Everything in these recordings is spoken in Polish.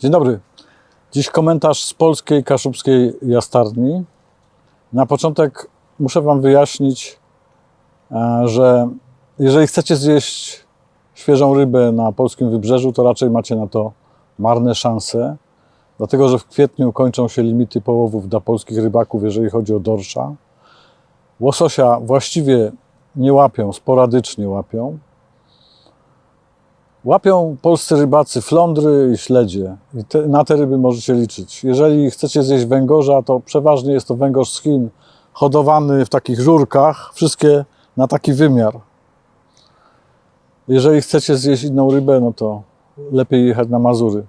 Dzień dobry. Dziś komentarz z polskiej kaszubskiej jastarni. Na początek muszę Wam wyjaśnić, e, że jeżeli chcecie zjeść świeżą rybę na polskim wybrzeżu, to raczej macie na to marne szanse, dlatego że w kwietniu kończą się limity połowów dla polskich rybaków, jeżeli chodzi o dorsza. Łososia właściwie nie łapią, sporadycznie łapią. Łapią polscy rybacy flądry i śledzie. I te, na te ryby możecie liczyć. Jeżeli chcecie zjeść węgorza, to przeważnie jest to węgorz z Chin, hodowany w takich żurkach, wszystkie na taki wymiar. Jeżeli chcecie zjeść inną rybę, no to lepiej jechać na Mazury.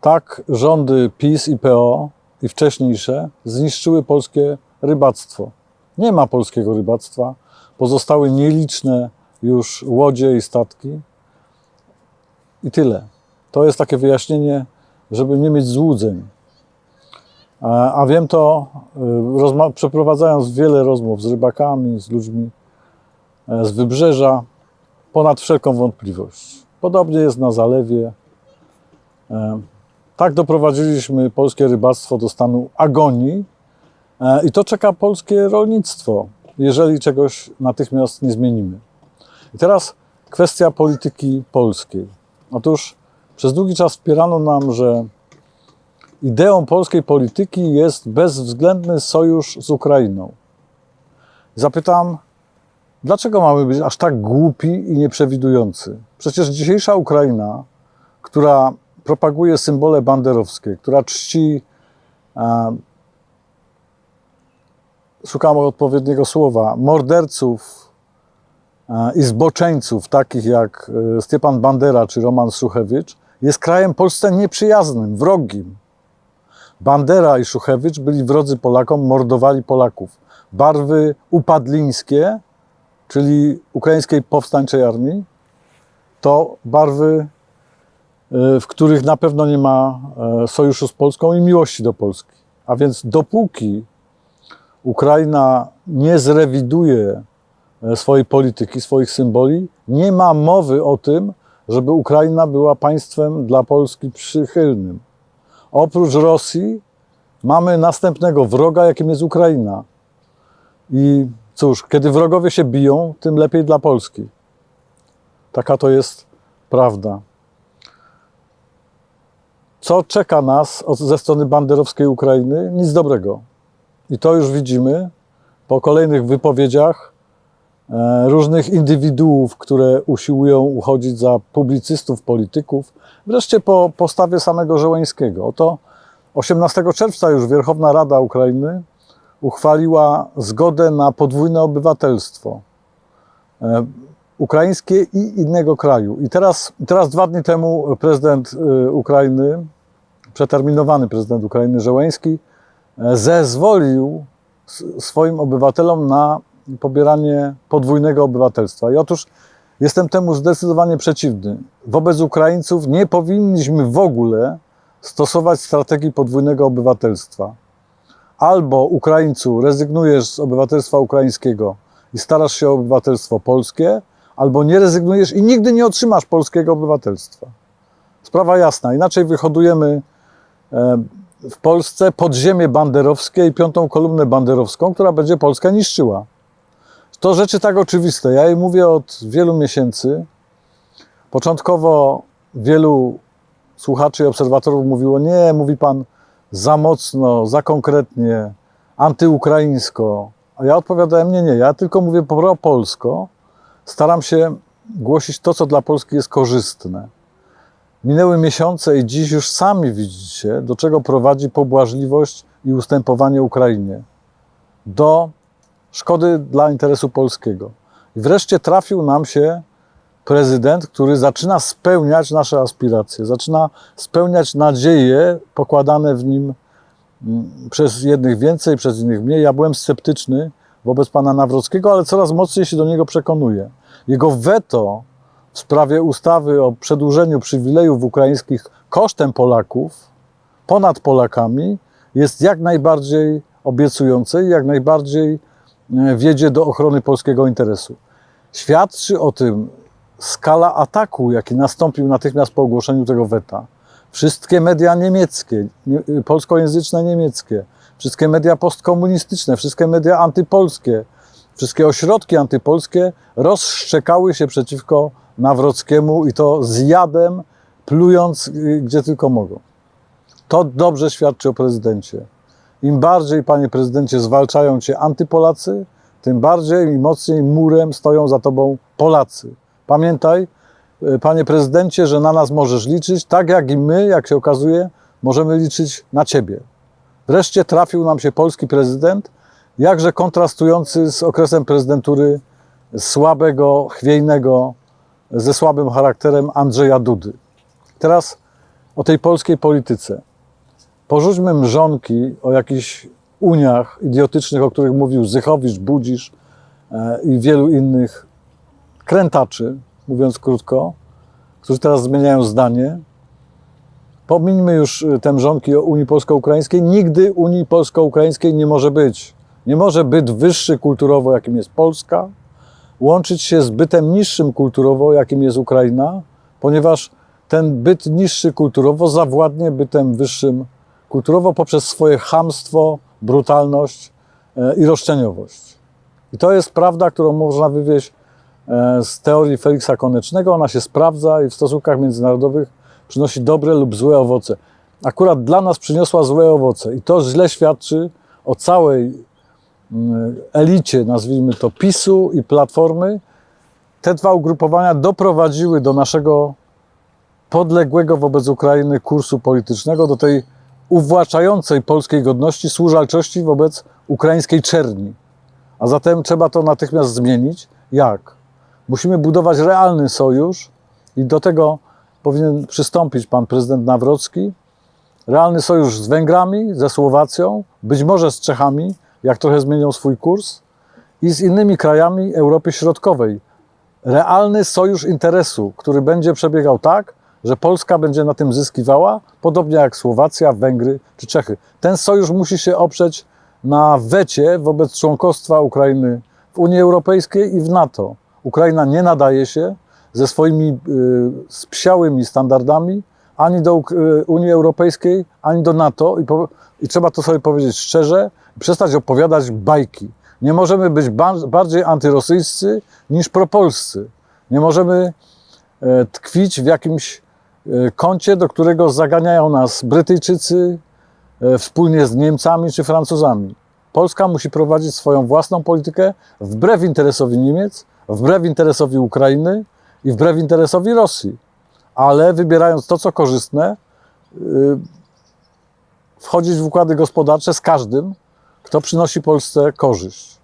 Tak rządy PiS i PO i wcześniejsze zniszczyły polskie rybactwo. Nie ma polskiego rybactwa. Pozostały nieliczne już łodzie i statki. I tyle. To jest takie wyjaśnienie, żeby nie mieć złudzeń. A, wiem to, y, przeprowadzając wiele rozmów z rybakami, z ludźmi e, z wybrzeża, ponad wszelką wątpliwość. Podobnie jest na zalewie. E, Tak doprowadziliśmy polskie rybactwo do stanu agonii e, i to czeka polskie rolnictwo, jeżeli czegoś natychmiast nie zmienimy. I teraz kwestia polityki polskiej. Otóż przez długi czas wspierano nam, że ideą polskiej polityki jest bezwzględny sojusz z Ukrainą. Zapytam, dlaczego mamy być aż tak głupi i nieprzewidujący? Przecież dzisiejsza Ukraina, która propaguje symbole banderowskie, która czci, e, szukam odpowiedniego słowa, morderców i zboczeńców, takich jak e, Stepan Bandera czy Roman Szuchewicz, jest krajem Polsce nieprzyjaznym, wrogim. Bandera i Szuchewicz byli wrodzy Polakom, mordowali Polaków. Barwy upadlińskie, czyli Ukraińskiej Powstańczej Armii, to barwy, y, w których na pewno nie ma e, sojuszu z Polską i miłości do Polski. A więc dopóki Ukraina nie zrewiduje e, swojej polityki, swoich symboli, nie ma mowy o tym, żeby Ukraina była państwem dla Polski przychylnym. Oprócz Rosji mamy następnego wroga, jakim jest Ukraina. I cóż, kiedy wrogowie się biją, tym lepiej dla Polski. Taka to jest prawda. Co czeka nas od, ze strony banderowskiej Ukrainy? Nic dobrego. I to już widzimy po kolejnych wypowiedziach e, różnych indywiduów, które usiłują uchodzić za publicystów, polityków, wreszcie po postawie samego Żołańskiego. Oto 18 czerwca już Wierchowna Rada Ukrainy uchwaliła zgodę na podwójne obywatelstwo e, ukraińskie i innego kraju. I teraz, teraz dwa dni temu prezydent y, Ukrainy, przeterminowany prezydent Ukrainy Żołański, e, zezwolił swoim obywatelom na pobieranie podwójnego obywatelstwa. I otóż jestem temu zdecydowanie przeciwny. Wobec Ukraińców nie powinniśmy w ogóle stosować strategii podwójnego obywatelstwa. Albo Ukraińcu rezygnujesz z obywatelstwa ukraińskiego i starasz się o obywatelstwo polskie, albo nie rezygnujesz i nigdy nie otrzymasz polskiego obywatelstwa. Sprawa jasna. Inaczej wyhodujemy e, w Polsce podziemie banderowskie i piątą kolumnę banderowską, która będzie Polskę niszczyła. To rzeczy tak oczywiste. Ja jej mówię od wielu miesięcy. Początkowo wielu słuchaczy i obserwatorów mówiło: Nie, mówi pan za mocno, za konkretnie, antyukraińsko. A ja odpowiadałem: Nie, nie, ja tylko mówię pro-polsko. Staram się głosić to, co dla Polski jest korzystne. Minęły miesiące i dziś już sami widzicie, do czego prowadzi pobłażliwość i ustępowanie Ukrainie. Do szkody dla interesu polskiego. I wreszcie trafił nam się prezydent, który zaczyna spełniać nasze aspiracje, zaczyna spełniać nadzieje pokładane w nim mm, przez jednych więcej, przez innych mniej. Ja byłem sceptyczny wobec pana Nawrockiego, ale coraz mocniej się do niego przekonuję. Jego weto w sprawie ustawy o przedłużeniu przywilejów ukraińskich kosztem Polaków, ponad Polakami, jest jak najbardziej obiecujące i jak najbardziej wiedzie do ochrony polskiego interesu. Świadczy o tym skala ataku, jaki nastąpił natychmiast po ogłoszeniu tego weta. wszystkie media niemieckie, nie- y, polskojęzyczne niemieckie, wszystkie media postkomunistyczne, wszystkie media antypolskie, wszystkie ośrodki antypolskie rozszczekały się przeciwko Nawrockiemu i to z jadem, plując y, gdzie tylko mogą. To dobrze świadczy o prezydencie. Im bardziej, panie prezydencie, zwalczają cię antypolacy, tym bardziej i mocniej murem stoją za tobą Polacy. Pamiętaj, y, panie prezydencie, że na nas możesz liczyć, tak jak i my, jak się okazuje, możemy liczyć na ciebie. Wreszcie trafił nam się polski prezydent, jakże kontrastujący z okresem prezydentury słabego, chwiejnego, ze słabym charakterem Andrzeja Dudy. Teraz o tej polskiej polityce. Porzućmy mrzonki o jakichś uniach idiotycznych, o których mówił Zychowicz, Budzisz e, i wielu innych krętaczy, mówiąc krótko, którzy teraz zmieniają zdanie. Pomińmy już y, te mrzonki o Unii Polsko-Ukraińskiej. Nigdy Unii Polsko-Ukraińskiej nie może być. Nie może byt wyższy kulturowo, jakim jest Polska, łączyć się z bytem niższym kulturowo, jakim jest Ukraina, ponieważ ten byt niższy kulturowo zawładnie bytem wyższym poprzez swoje chamstwo, brutalność e, i roszczeniowość. I to jest prawda, którą można wywieźć e, z teorii Feliksa Konecznego. Ona się sprawdza i w stosunkach międzynarodowych przynosi dobre lub złe owoce. Akurat dla nas przyniosła złe owoce i to źle świadczy o całej mm, elicie, nazwijmy to PiSu i Platformy. Te dwa ugrupowania doprowadziły do naszego podległego wobec Ukrainy kursu politycznego, do tej uwłaczającej polskiej godności, służalczości wobec ukraińskiej czerni. A zatem trzeba to natychmiast zmienić. Jak? Musimy budować realny sojusz i do tego powinien przystąpić pan prezydent Nawrocki. Realny sojusz z Węgrami, ze Słowacją, być może z Czechami, jak trochę zmienią swój kurs, i z innymi krajami Europy Środkowej. Realny sojusz interesu, który będzie przebiegał tak, że Polska będzie na tym zyskiwała, podobnie jak Słowacja, Węgry czy Czechy. Ten sojusz musi się oprzeć na wecie wobec członkostwa Ukrainy w Unii Europejskiej i w NATO. Ukraina nie nadaje się ze swoimi y, spsiałymi standardami ani do y, Unii Europejskiej, ani do NATO i, po, i trzeba to sobie powiedzieć szczerze, przestać opowiadać bajki. Nie możemy być ba- bardziej antyrosyjscy niż propolscy. Nie możemy e, tkwić w jakimś kącie, do którego zaganiają nas Brytyjczycy e, wspólnie z Niemcami czy Francuzami. Polska musi prowadzić swoją własną politykę wbrew interesowi Niemiec, wbrew interesowi Ukrainy i wbrew interesowi Rosji, ale wybierając to, co korzystne, y, wchodzić w układy gospodarcze z każdym, kto przynosi Polsce korzyść.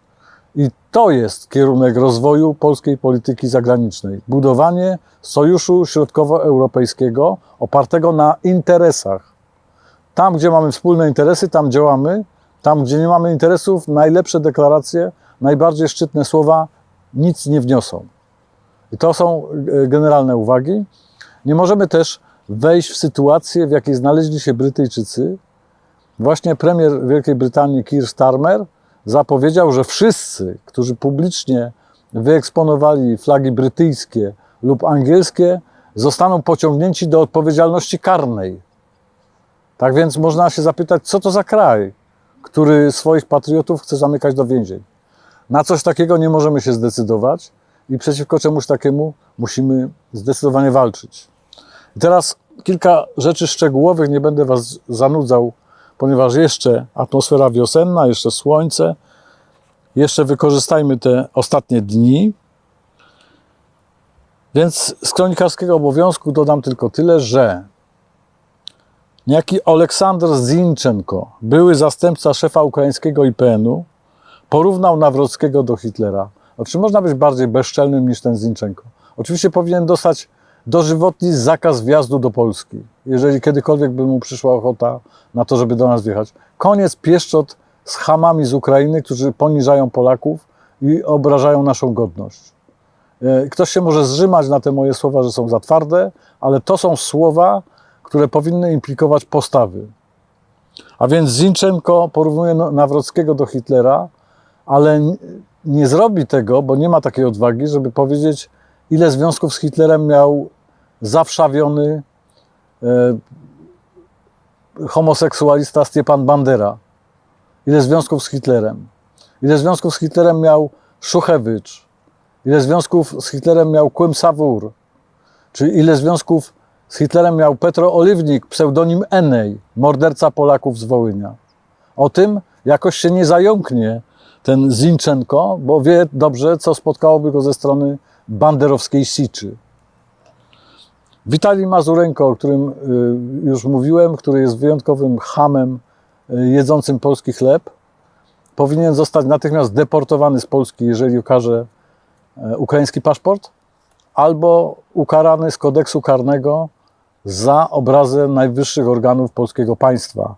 I to jest kierunek rozwoju polskiej polityki zagranicznej. Budowanie sojuszu środkowoeuropejskiego opartego na interesach. Tam, gdzie mamy wspólne interesy, tam działamy. Tam, gdzie nie mamy interesów, najlepsze deklaracje, najbardziej szczytne słowa nic nie wniosą. I to są e, generalne uwagi. Nie możemy też wejść w sytuację, w jakiej znaleźli się Brytyjczycy. Właśnie premier Wielkiej Brytanii Keir Starmer zapowiedział, że wszyscy, którzy publicznie wyeksponowali flagi brytyjskie lub angielskie, zostaną pociągnięci do odpowiedzialności karnej. Tak więc można się zapytać, co to za kraj, który swoich patriotów chce zamykać do więzień. Na coś takiego nie możemy się zdecydować i przeciwko czemuś takiemu musimy zdecydowanie walczyć. I teraz kilka rzeczy szczegółowych, nie będę Was zanudzał, ponieważ jeszcze atmosfera wiosenna, jeszcze słońce, jeszcze wykorzystajmy te ostatnie dni. Więc z kronikarskiego obowiązku dodam tylko tyle, że niejaki Aleksander Zinchenko, były zastępca szefa ukraińskiego IPN-u, porównał Nawrockiego do Hitlera. O można być bardziej bezczelnym niż ten Zinchenko? Oczywiście powinien dostać dożywotni zakaz wjazdu do Polski, jeżeli kiedykolwiek by mu przyszła ochota na to, żeby do nas wjechać. Koniec pieszczot z hamami z Ukrainy, którzy poniżają Polaków i obrażają naszą godność. E, Ktoś się może zrzymać na te moje słowa, że są za twarde, ale to są słowa, które powinny implikować postawy. A więc Zinchenko porównuje No- Nawrockiego do Hitlera, ale nie zrobi tego, bo nie ma takiej odwagi, żeby powiedzieć, ile związków z Hitlerem miał zawszawiony, homoseksualista Stepan Bandera? Ile związków z Hitlerem? Ile związków z Hitlerem miał Szuchewicz? Ile związków z Hitlerem miał Kłym Sawur? Czy ile związków z Hitlerem miał Petro Oliwnik, pseudonim Enej, morderca Polaków z Wołynia? O tym jakoś się nie zająknie ten Zinczenko, bo wie dobrze, co spotkałoby go ze strony banderowskiej siczy. Witalij Mazurenko, o którym y, już mówiłem, który jest wyjątkowym hamem y, jedzącym polski chleb, powinien zostać natychmiast deportowany z Polski, jeżeli okaże e, ukraiński paszport, albo ukarany z kodeksu karnego za obrazę najwyższych organów polskiego państwa.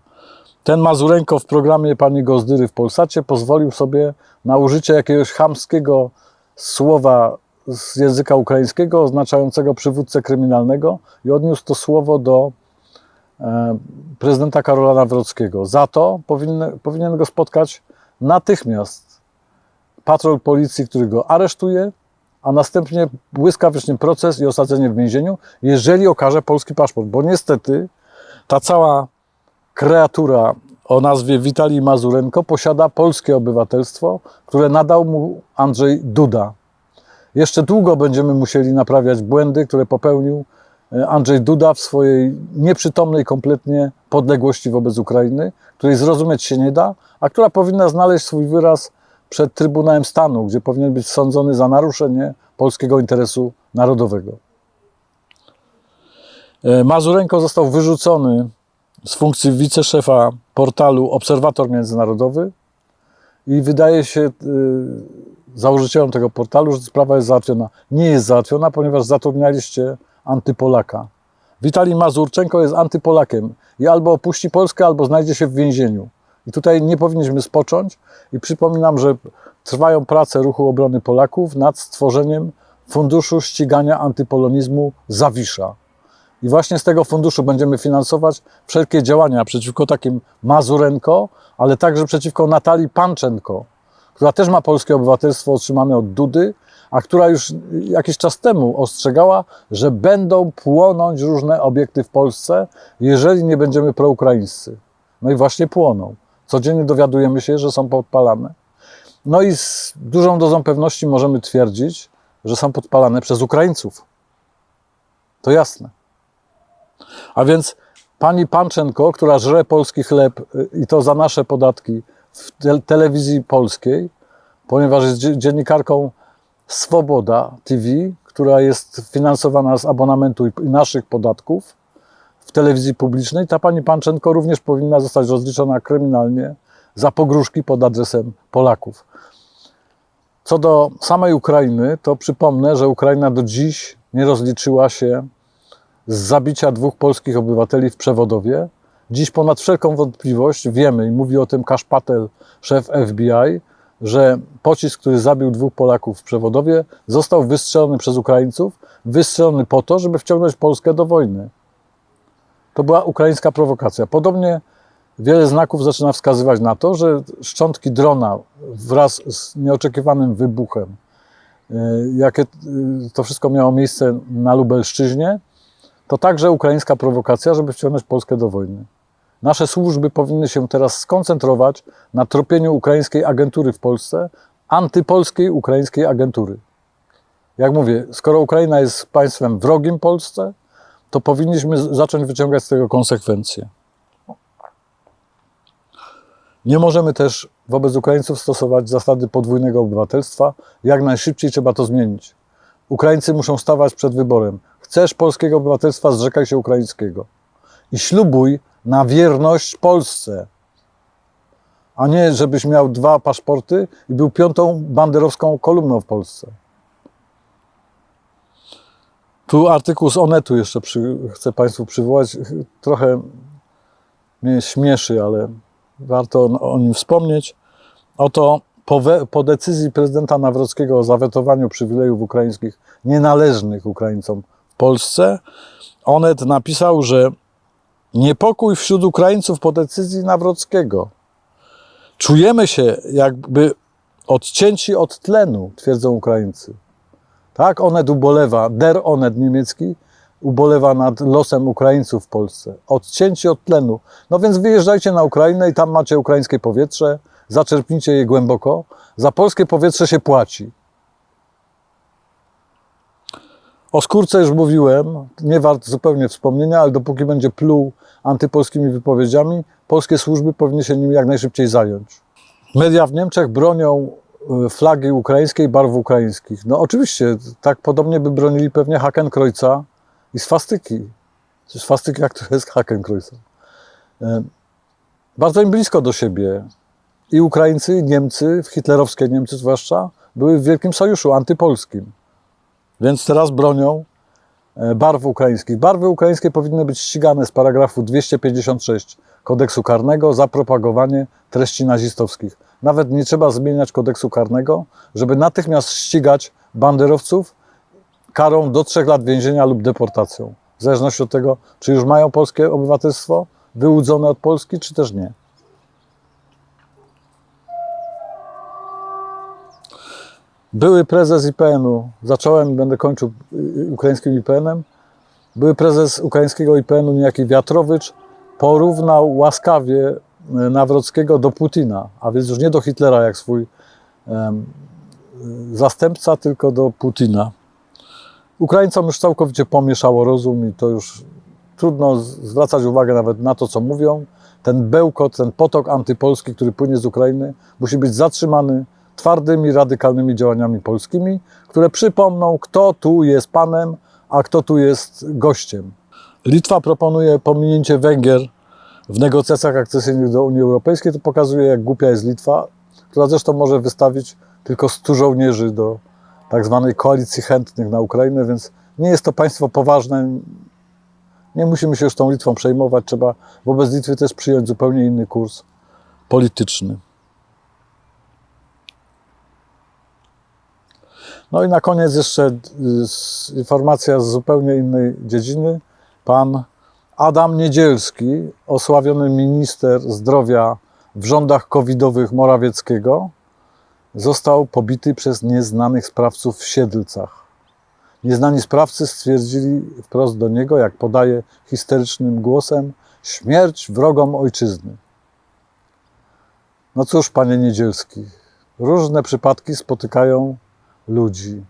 Ten Mazurenko w programie pani Gozdyry w Polsacie pozwolił sobie na użycie jakiegoś chamskiego słowa z języka ukraińskiego oznaczającego przywódcę kryminalnego i odniósł to słowo do e, prezydenta Karola Nawrockiego. Za to powinien, powinien go spotkać natychmiast patrol policji, który go aresztuje, a następnie błyskawiczny proces i osadzenie w więzieniu, jeżeli okaże polski paszport. Bo niestety ta cała kreatura o nazwie Witalij Mazurenko posiada polskie obywatelstwo, które nadał mu Andrzej Duda. Jeszcze długo będziemy musieli naprawiać błędy, które popełnił e, Andrzej Duda w swojej nieprzytomnej kompletnie podległości wobec Ukrainy, której zrozumieć się nie da, a która powinna znaleźć swój wyraz przed Trybunałem Stanu, gdzie powinien być sądzony za naruszenie polskiego interesu narodowego. E, Mazurenko został wyrzucony z funkcji wiceszefa portalu Obserwator Międzynarodowy i wydaje się założycielom tego portalu, że sprawa jest załatwiona. Nie jest załatwiona, ponieważ zatrudnialiście antypolaka. Witalij Mazurczenko jest antypolakiem i albo opuści Polskę, albo znajdzie się w więzieniu. I tutaj nie powinniśmy spocząć. I przypominam, że trwają prace Ruchu Obrony Polaków nad stworzeniem Funduszu Ścigania Antypolonizmu Zawisza. I właśnie z tego funduszu będziemy finansować wszelkie działania przeciwko takim Mazurenko, ale także przeciwko Natalii Panczenko, która też ma polskie obywatelstwo otrzymane od Dudy, a która już jakiś czas temu ostrzegała, że będą płonąć różne obiekty w Polsce, jeżeli nie będziemy proukraińscy. No i właśnie płoną. Codziennie dowiadujemy się, że są podpalane. No i z dużą dozą pewności możemy twierdzić, że są podpalane przez Ukraińców. To jasne. A więc pani Panczenko, która żre polski chleb y, i to za nasze podatki w te telewizji polskiej, ponieważ jest dzie- dziennikarką Swoboda TV, która jest finansowana z abonamentu i naszych podatków w telewizji publicznej, ta pani Panczenko również powinna zostać rozliczona kryminalnie za pogróżki pod adresem Polaków. Co do samej Ukrainy, to przypomnę, że Ukraina do dziś nie rozliczyła się z zabicia dwóch polskich obywateli w Przewodowie. Dziś ponad wszelką wątpliwość wiemy, i mówi o tym Kasz Patel, szef FBI, że pocisk, który zabił dwóch Polaków w Przewodowie, został wystrzelony przez Ukraińców, wystrzelony po to, żeby wciągnąć Polskę do wojny. To była ukraińska prowokacja. Podobnie wiele znaków zaczyna wskazywać na to, że szczątki drona wraz z nieoczekiwanym wybuchem, y, jakie y, to wszystko miało miejsce na Lubelszczyźnie, to także ukraińska prowokacja, żeby wciągnąć Polskę do wojny. Nasze służby powinny się teraz skoncentrować na tropieniu ukraińskiej agentury w Polsce, antypolskiej ukraińskiej agentury. Jak mówię, skoro Ukraina jest państwem wrogim Polsce, to powinniśmy zacząć wyciągać z tego konsekwencje. Nie możemy też wobec Ukraińców stosować zasady podwójnego obywatelstwa. Jak najszybciej trzeba to zmienić. Ukraińcy muszą stawać przed wyborem. Chcesz polskiego obywatelstwa, zrzekaj się ukraińskiego. I ślubuj na wierność Polsce. A nie, żebyś miał dwa paszporty i był piątą banderowską kolumną w Polsce. Tu artykuł z Onetu jeszcze przy, chcę Państwu przywołać. Trochę mnie śmieszy, ale warto o, nim wspomnieć. Oto po, we, po decyzji prezydenta Nawrockiego o zawetowaniu przywilejów ukraińskich nienależnych Ukraińcom w Polsce, Onet napisał, że niepokój wśród Ukraińców po decyzji Nawrockiego. Czujemy się jakby odcięci od tlenu, twierdzą Ukraińcy. Tak, Onet ubolewa, Der Onet niemiecki ubolewa nad losem Ukraińców w Polsce. Odcięci od tlenu. No więc wyjeżdżajcie na Ukrainę i tam macie ukraińskie powietrze, zaczerpnijcie je głęboko. Za polskie powietrze się płaci. O skórce już mówiłem, nie wart zupełnie wspomnienia, ale dopóki będzie pluł antypolskimi wypowiedziami, polskie służby powinny się nim jak najszybciej zająć. Media w Niemczech bronią y, flagi ukraińskiej, barw ukraińskich. No oczywiście, tak podobnie by bronili pewnie Hakenkreuza i swastyki. Jak to jest Hakenkreuza. Y, Bardzo im blisko do siebie. I Ukraińcy, i Niemcy, hitlerowskie Niemcy zwłaszcza, były w wielkim sojuszu antypolskim. Więc teraz bronią e, barw ukraińskich. Barwy ukraińskie powinny być ścigane z paragrafu 256 kodeksu karnego za propagowanie treści nazistowskich. Nawet nie trzeba zmieniać kodeksu karnego, żeby natychmiast ścigać banderowców karą do trzech lat więzienia lub deportacją. W zależności od tego, czy już mają polskie obywatelstwo, wyłudzone od Polski, czy też nie. Były prezes IPN-u, zacząłem i będę kończył y, ukraińskim IPN-em. Były prezes ukraińskiego IPN-u, niejaki Wiatrowicz, porównał łaskawie y, Nawrockiego do Putina, a więc już nie do Hitlera jak swój y, zastępca, tylko do Putina. Ukraińcom już całkowicie pomieszało rozum i to już trudno zwracać uwagę nawet na to, co mówią. Ten bełkot, ten potok antypolski, który płynie z Ukrainy, musi być zatrzymany twardymi, radykalnymi działaniami polskimi, które przypomną, kto tu jest panem, a kto tu jest gościem. Litwa proponuje pominięcie Węgier w negocjacjach akcesyjnych do Unii Europejskiej. To pokazuje, jak głupia jest Litwa, która zresztą może wystawić tylko 100 żołnierzy do tak zwanej koalicji chętnych na Ukrainę, więc nie jest to państwo poważne. Nie musimy się już tą Litwą przejmować. Trzeba wobec Litwy też przyjąć zupełnie inny kurs polityczny. No i na koniec jeszcze y, informacja z zupełnie innej dziedziny. Pan Adam Niedzielski, osławiony minister zdrowia w rządach covidowych Morawieckiego, został pobity przez nieznanych sprawców w Siedlcach. Nieznani sprawcy stwierdzili wprost do niego, jak podaje histerycznym głosem, śmierć wrogom ojczyzny. No cóż, panie Niedzielski, różne przypadki spotykają ludzi.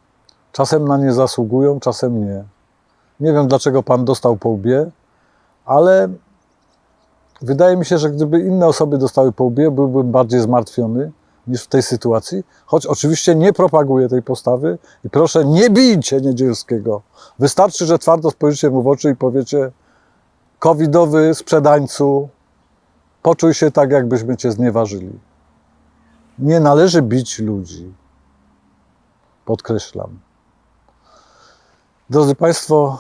Czasem na nie zasługują, czasem nie. Nie wiem, dlaczego pan dostał po łbie, ale wydaje mi się, że gdyby inne osoby dostały po łbie, byłbym bardziej zmartwiony niż w tej sytuacji. Choć oczywiście nie propaguję tej postawy i proszę, nie bijcie Niedzielskiego. Wystarczy, że twardo spojrzycie mu w oczy i powiecie covidowy sprzedańcu, poczuj się tak, jakbyśmy cię znieważyli. Nie należy bić ludzi. Podkreślam. Drodzy Państwo,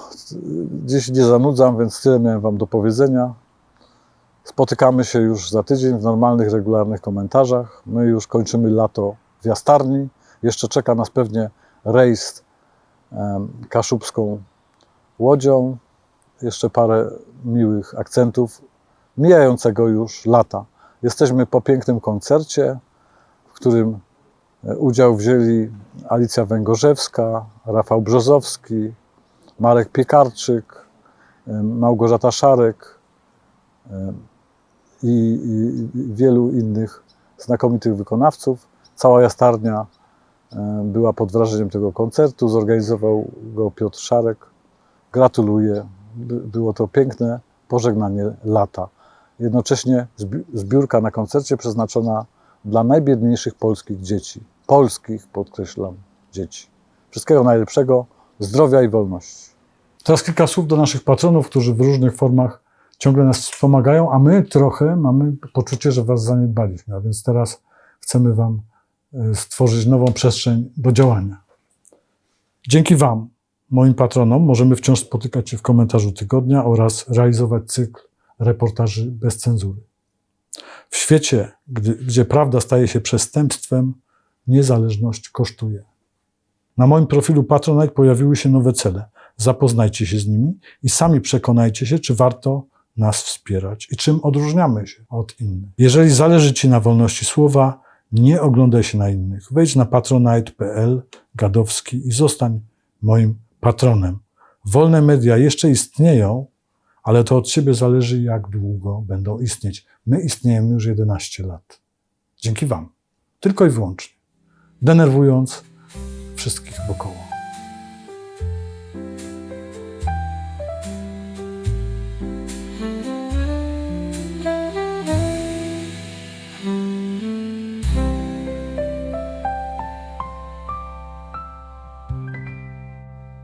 dziś nie zanudzam, więc tyle miałem Wam do powiedzenia. Spotykamy się już za tydzień w normalnych, regularnych komentarzach. My już kończymy lato w Jastarni. Jeszcze czeka nas pewnie rejs kaszubską łodzią. Jeszcze parę miłych akcentów mijającego już lata. Jesteśmy po pięknym koncercie, w którym udział wzięli Alicja Węgorzewska, Rafał Brzozowski, Marek Piekarczyk, em, Małgorzata Szarek em, i, i, wielu innych znakomitych wykonawców. Cała jastarnia była pod wrażeniem tego koncertu. Zorganizował go Piotr Szarek. Gratuluję. By- Było to piękne pożegnanie lata. Jednocześnie zbi- zbiórka na koncercie przeznaczona dla najbiedniejszych polskich dzieci. Polskich, podkreślam, dzieci. Wszystkiego najlepszego, zdrowia i wolności. Teraz kilka słów do naszych patronów, którzy w różnych formach ciągle nas wspomagają, a my trochę mamy poczucie, że Was zaniedbaliśmy, a więc teraz chcemy Wam e, stworzyć nową przestrzeń do działania. Dzięki Wam, moim patronom, możemy wciąż spotykać się w komentarzu tygodnia oraz realizować cykl reportaży bez cenzury. W świecie, gdy, gdzie prawda staje się przestępstwem, niezależność kosztuje. Na moim profilu Patronite pojawiły się nowe cele. Zapoznajcie się z nimi i sami przekonajcie się, czy warto nas wspierać i czym odróżniamy się od innych. Jeżeli zależy Ci na wolności słowa, nie oglądaj się na innych. Wejdź na patronite.pl Gadowski i zostań moim patronem. Wolne media jeszcze istnieją, ale to od ciebie zależy, jak długo będą istnieć. My istniejemy już 11 lat. Dzięki Wam. Tylko i wyłącznie. Denerwując wszystkich wokoło.